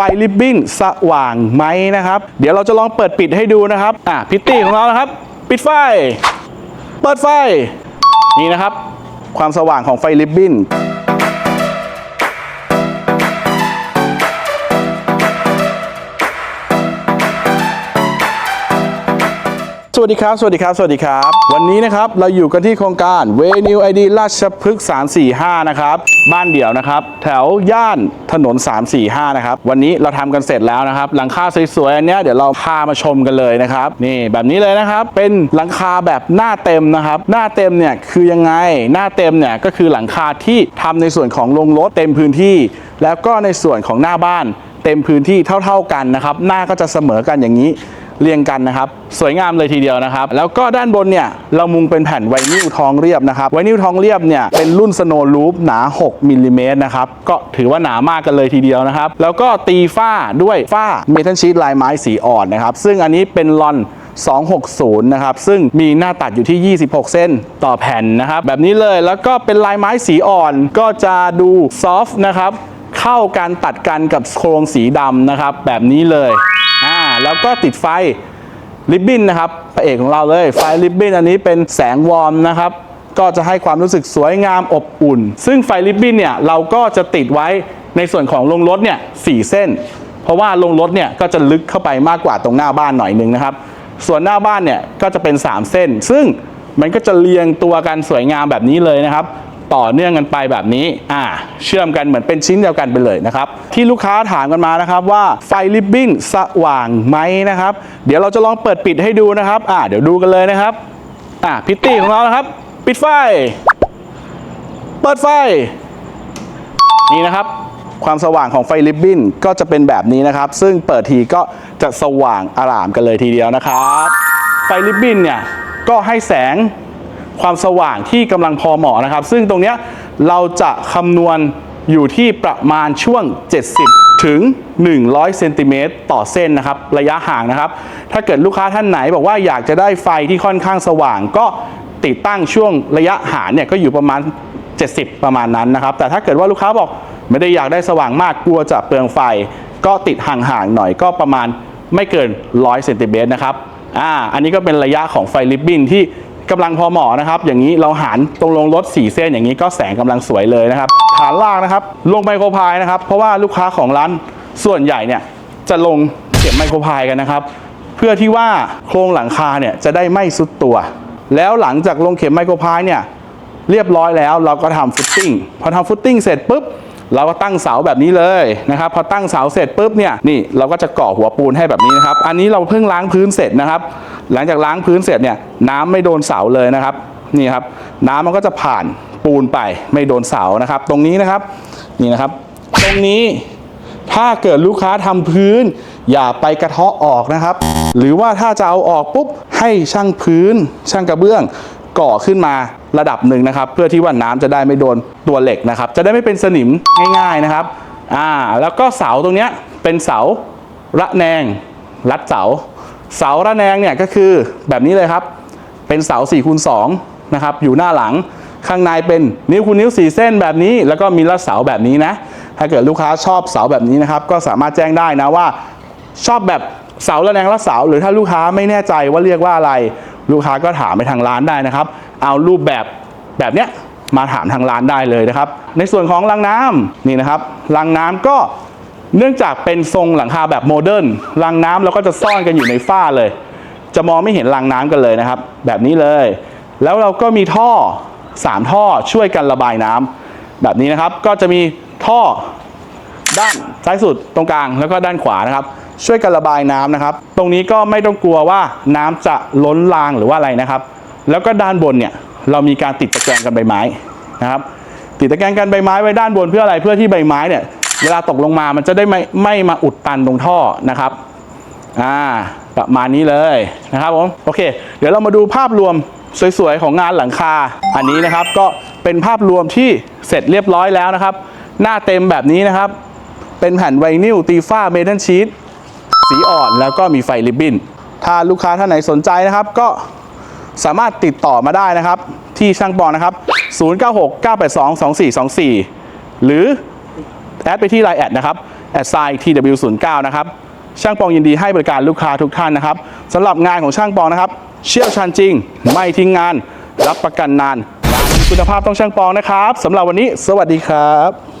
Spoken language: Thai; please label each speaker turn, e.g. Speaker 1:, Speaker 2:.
Speaker 1: ไฟริบบิ้นสว่างไหมนะครับ เดี๋ยวเราจะลองเปิดปิดให้ดูนะครับอะพิตตี้ของเรานะครับ ปิดไฟ เปิดไฟ นี่นะครับ ความสว่างของไฟริบบิ้น สวัสดีครับ สวัสดีครับ สวัสดีครับ วันนี้นะครับเราอยู่กันที่โครงการเวนิวไอดีราชพฤกษ์345 นะครับ บ้านเดี่ยวนะครับ แถวย่านถนน 345 นะครับ วันนี้เราทำกันเสร็จแล้วนะครับ หลังคาสวยๆ อันนี้เดี๋ยวเราพามาชมกันเลยนะครับ นี่แบบนี้เลยนะครับ เป็นหลังคาแบบหน้าเต็มนะครับ หน้าเต็มเนี่ยคือยังไง หน้าเต็มเนี่ยก็คือหลังคาที่ทำในส่วนของโรงรถเต็มพื้นที่ แล้วก็ในส่วนของหน้าบ้านเต็มพื้นที่เท่า ๆกันนะครับ หน้าก็จะเสมอกันอย่างนี้ เรียงกันนะครับ สวยงามเลยทีเดียวนะครับ แล้วก็ด้านบนเนี่ยเรามุงเป็นแผ่นไวนิลทองเรียบนะครับไวนิลทองเรียบเนี่ยเป็นรุ่นสโนว์ลูปหนา 6มิลลิเมตรนะครับก็ถือว่าหนามากกันเลยทีเดียวนะครับ แล้วก็ตีฝ้าด้วยฝ้าเมทัลชีตลายไม้สีอ่อนนะครับ ซึ่งอันนี้เป็นลอน260 นะครับ ซึ่งมีหน้าตัดอยู่ที่ 26 เส้นต่อแผ่นนะครับ แบบนี้เลยแล้วก็เป็นลายไม้สีอ่อนก็จะดูซอฟต์นะครับ เข้ากันตัดกันกับโครงสีดำนะครับ แบบนี้เลย แล้วก็ติดไฟริบบิ้นนะครับพระเอกของเราเลยไฟริบบิ้นอันนี้เป็นแสงวอร์มนะครับ ก็จะให้ความรู้สึกสวยงามอบอุ่น ซึ่งไฟริบบิ้นเนี่ยเราก็จะติดไว้ในส่วนของลงรถเนี่ยสเส้น เพราะว่าลงรถเนี่ยก็จะลึกเข้าไปมากกว่าตรงหน้าบ้านหน่อยนึงนะครับ ส่วนหน้าบ้านเนี่ยก็จะเป็น 3 เส้น ซึ่งมันก็จะเรียงตัวกันสวยงามแบบนี้เลยนะครับ ต่อเนื่องกันไปแบบนี้อ่าเชื่อมกันเหมือนเป็นชิ้นเดียวกันไปเลยนะครับ ที่ลูกค้าถามกันมานะครับว่าไฟริบบิ้นสว่างไหมนะครับ เดี๋ยวเราจะลองเปิดปิดให้ดูนะครับอ่าเดี๋ยวดูกันเลยนะครับอ่าพิตตี้ของเรานะครับ ปิดไฟ เปิดไฟ นี่นะครับความสว่างของไฟริบบิ้นก็จะเป็นแบบนี้นะครับ ซึ่งเปิดทีก็จะสว่างอร่ามกันเลยทีเดียวนะครับ ไฟริบบิ้นเนี่ยก็ให้แสง ความสว่างที่กำลังพอเหมาะนะครับ ซึ่งตรงนี้เราจะคำนวณอยู่ที่ประมาณช่วง 70 ถึง 100 เซนติเมตรต่อเส้นนะครับ ระยะห่างนะครับ ถ้าเกิดลูกค้าท่านไหนบอกว่าอยากจะได้ไฟที่ค่อนข้างสว่าง ก็ติดตั้งช่วงระยะห่างเนี่ยก็อยู่ประมาณ 70 ประมาณนั้นนะครับ แต่ถ้าเกิดว่าลูกค้าบอกไม่ได้อยากได้สว่างมากกลัวจะเปลืองไฟ ก็ติดห่างๆหน่อยก็ประมาณไม่เกิน 100 เซนติเมตรนะครับ อ่า อันนี้ก็เป็นระยะของไฟริบบินที่ กำลังพอเหมาะนะครับ อย่างนี้เราหารตรงลงรถ4เส้นอย่างนี้ก็แสงกำลังสวยเลยนะครับ ฐานล่างนะครับ ลงไมโครพายนะครับ เพราะว่าลูกค้าของร้านส่วนใหญ่เนี่ยจะลงเข็มไมโครพายกันนะครับ เพื่อที่ว่าโครงหลังคาเนี่ยจะได้ไม่สุดตัว แล้วหลังจากลงเข็มไมโครพายเนี่ยเรียบร้อยแล้วเราก็ทำฟุตติ้งพอทำฟุตติ้งเสร็จปุ๊บ เราก็ตั้งเสาแบบนี้เลยนะครับพอตั้งเสาเสร็จปุ๊บเนี่ยนี่เราก็จะก่อหัวปูนให้แบบนี้นะครับ อันนี้เราเพิ่งล้างพื้นเสร็จนะครับ หลังจากล้างพื้นเสร็จเนี่ยน้ำไม่โดนเสาเลยนะครับนี่ครับน้ำมันก็จะผ่านปูนไปไม่โดนเสานะครับ ตรงนี้นะครับนี่นะครับ ตรงนี้ถ้าเกิดลูกค้าทำพื้น อย่าไปกระเทาะออกนะครับ หรือว่าถ้าจะเอาออกปุ๊บให้ช่างพื้น ช่างกระเบื้องก่อขึ้นมา ระดับหนึ่งนะครับ เพื่อที่ว่าน้ำจะได้ไม่โดนตัวเหล็กนะครับ จะได้ไม่เป็นสนิมง่ายๆนะครับอ่าแล้วก็เสาตรงเนี้ยเป็นเสาระแนงรัดเสา เสาระแนงเนี่ยก็คือแบบนี้เลยครับ เป็นเสา4คูณ2นะครับอยู่หน้าหลังข้างในเป็นนิ้วคูณนิ้ว 4 เส้นแบบนี้ แล้วก็มีลัดเสาแบบนี้นะ ถ้าเกิดลูกค้าชอบเสาแบบนี้นะครับ ก็สามารถแจ้งได้นะว่าชอบแบบเสาระแนงลัดเสา หรือถ้าลูกค้าไม่แน่ใจว่าเรียกว่าอะไร ลูกค้าก็ถามไปทางร้านได้นะครับ เอารูปแบบแบบเนี้ยมาถามทางร้านได้เลยนะครับ ในส่วนของรางน้ำนี่นะครับรางน้ำก็เนื่องจากเป็นทรงหลังคาแบบโมเดิร์นรางน้ำเราก็จะซ่อนกันอยู่ในฝ้าเลย จะมองไม่เห็นรางน้ำกันเลยนะครับ แบบนี้เลย แล้วเราก็มีท่อ 3 ท่อช่วยกันระบายน้ำแบบนี้นะครับก็จะมีท่อด้านซ้ายสุดตรงกลางแล้วก็ด้านขวานะครับ ช่วยกันระบายน้ำนะครับ ตรงนี้ก็ไม่ต้องกลัวว่าน้ำจะล้นรางหรือว่าอะไรนะครับ แล้วก็ด้านบนเนี่ยเรามีการติดตะแกรงกันใบไม้นะครับ ติดตะแกรงกันใบไม้ไว้ด้านบนเพื่ออะไรเพื่อที่ใบไม้เนี่ยเวลาตกลงมามันจะได้ไม่ไม่มาอุดตันตรงท่อนะครับอ่าประมาณนี้เลยนะครับผมโอเค เดี๋ยวเรามาดูภาพรวมสวยๆของงานหลังคา อันนี้นะครับก็เป็นภาพรวมที่เสร็จเรียบร้อยแล้วนะครับ หน้าเต็มแบบนี้นะครับ เป็นแผ่นไวนิลตีฝ้าเมทัลชีต สีอ่อนแล้วก็มีไฟริบบิ้น ถ้าลูกค้าท่านไหนสนใจนะครับ ก็สามารถติดต่อมาได้นะครับ ที่ช่างปองนะครับ 0969822424 หรือ แอดไปที่ไลน์แอดนะครับแอดไซน์ TW09 นะครับช่างปองยินดีให้บริการลูกค้าทุกท่านนะครับสำหรับงานของช่างปองนะครับ เชี่ยวชาญจริง ไม่ทิ้งงาน รับประกันนานงานมีคุณภาพต้องช่างปองนะครับสำหรับวันนี้ สวัสดีครับ